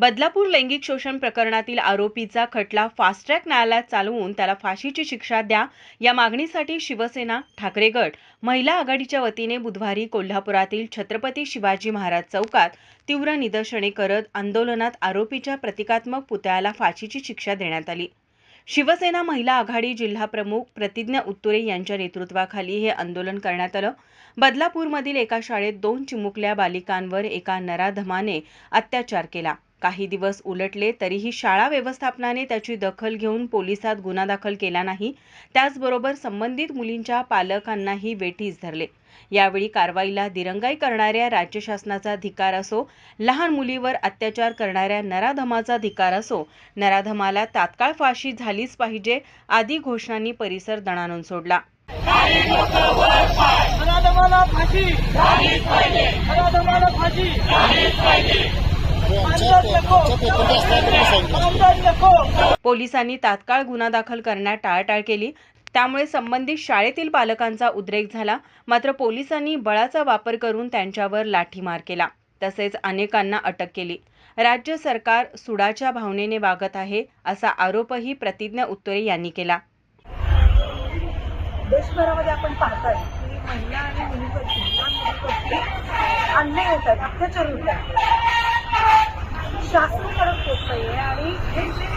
बदलापूर लैंगिक शोषण प्रकरणातील आरोपीचा खटला फास्ट ट्रॅक न्यायालयात चालवून त्याला फाशीची शिक्षा द्या या मागणीसाठी शिवसेना ठाकरे गट महिला आघाडीच्या वतीने बुधवारी कोल्हापुरातील छत्रपती शिवाजी महाराज चौकात तीव्र निदर्शने करत आंदोलनात आरोपीच्या प्रतिकात्मक पुतळ्याला फाशीची शिक्षा देण्यात आली. शिवसेना महिला आघाडी जिल्हा प्रमुख प्रतिज्ञा उत्तुरे यांच्या नेतृत्वाखाली हे आंदोलन करण्यात आलं. बदलापूरमधील एका शाळेत दोन चिमुकल्या बालिकांवर एका नराधमाने अत्याचार केला. काही दिवस उलटले तरीही शाळा व्यवस्थापनाने त्याची दखल घेऊन पोलिसात गुन्हा दाखल केला नाही. त्याचबरोबर संबंधित मुलींच्या पालकांनाही वेठीस धरले. यावेळी कारवाईला दिरंगाई करणाऱ्या राज्य शासनाचा धिकार असो लहान मुलीवर अत्याचार करणाऱ्या नराधमाचा धिकार असो नराधमाला तात्काळ फाशी झालीच पाहिजे आदी घोषणांनी परिसर दणाणून सोडला. फाशी. पोलिसांनी तात्काळ गुन्हा दाखल करण्यात टाळाटाळ केली. त्यामुळे संबंधित शाळेतील पालकांचा उद्रेक झाला. मात्र पोलिसांनी बळाचा वापर करून त्यांच्यावर लाठीमार केला. तसेच अनेकांना अटक केली. राज्य सरकार सुडाच्या भावनेने वागत आहे असा आरोपही प्रतिज्ञा उत्तरे यांनी केला. देशभरामध्ये आपण पाहताय की महिला आणि मुलीवरती अन्याय होत आहेत अत्याचार होत शासन करत होत नाहीये आणि हे जे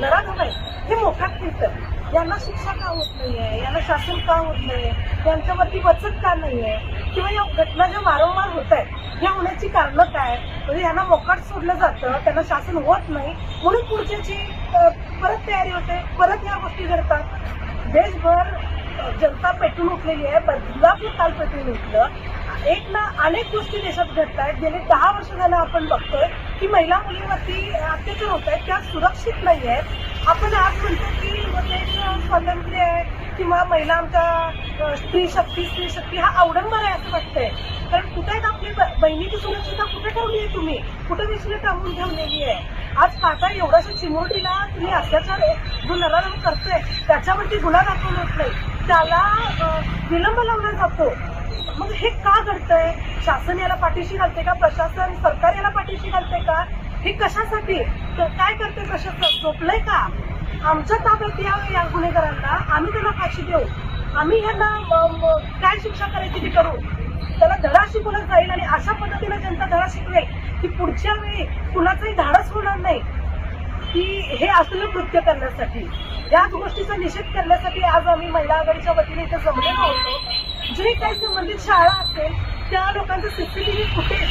नराधम नाही हे मोठ्यात फिरतात यांना शिक्षा का होत नाहीये? यांना शासन का होत नाहीये? त्यांच्यावरती बचत का नाहीये? किंवा या घटना ज्या वारंवार होत आहेत या होण्याची कारणं काय? म्हणजे यांना मोकाट सोडलं जातं त्यांना शासन होत नाही म्हणून पुढच्याची परत तयारी होते परत या गोष्टी घडतात. देशभर जनता पेटून उठलेली आहे बदलापूर काल पेटून उठलं. एक ना अनेक गोष्टी देशात घडत आहेत. गेले दहा वर्ष झालं आपण बघतोय की महिला मुलीवरती अत्याचार होत आहेत त्या सुरक्षित नाही आहेत. आपण आज म्हणतो की देश स्वातंत्र्य आहे किंवा महिला आमच्या स्त्री शक्ती स्त्री शक्ती हा अवडंबर आहे असं वाटतंय. कारण कुठे आहेत आपली ब- बहिणीची सुरक्षितता कुठे ठेवली आहे तुम्ही? कुठे विषय टाकून ठेवलेली आहे? आज पाहता एवढ्याशा चिमुरटीला तुम्ही अत्याचार जो नराधम करतोय त्याच्यावरती गुन्हा दाखवला होत नाही. त्याला विलंब लावला जातो. मग हे का घडतंय? शासन याला पाठीशी घालते का? प्रशासन सरकार याला पाठीशी घालते का? हे कशासाठी? तर काय करते प्रशासन? झोपलंय का? आमच्या ताब्यात यावं या गुन्हेगारांना. आम्ही त्यांना फाशी देऊ. आम्ही यांना काय शिक्षा करायची ती करू. त्याला धडा शिकवला जाईल आणि अशा पद्धतीने जनता धडा शिकवेल की पुढच्या वेळी कुणाचंही धाडस होणार नाही. की हे असलं कृत्य करण्यासाठी. याच गोष्टीचा निषेध करण्यासाठी आज आम्ही महिला आघाडीच्या वतीने इथे जमलेलो होतो. जे काही संबंधित शाळा असेल त्या लोकांचं सीसीटीव्ही फुटेज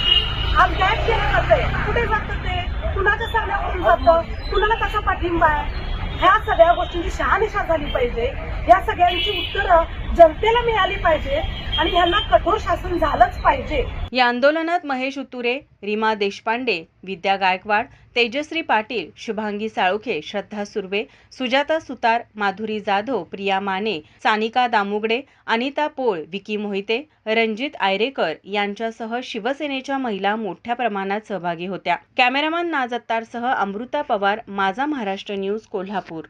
आज केलं जातंय. कुठे जातं ते? कुणाच्या सांगण्यावरून जातं? कुणाला कसा पाठिंबा आहे? ह्या सगळ्या गोष्टींची शहानिशा झाली पाहिजे. या सगळ्यांची उत्तरं जनतेला मिळाली पाहिजे आणि यांना कठोर शासन झालंच पाहिजे. या आंदोलनात महेश उतुरे रीमा देशपांडे विद्या गायकवाड तेजश्री पाटील शुभांगी साळुखे श्रद्धा सुर्वे सुजाता सुतार माधुरी जाधव प्रिया माने सानिका दामुगडे अनिता पोळ विकी मोहिते रणजित आयरेकर यांच्यासह शिवसेनेच्या महिला मोठ्या प्रमाणात सहभागी होत्या. कॅमेरामॅन नाजत्तारसह अमृता पवार माझा महाराष्ट्र न्यूज कोल्हापूर.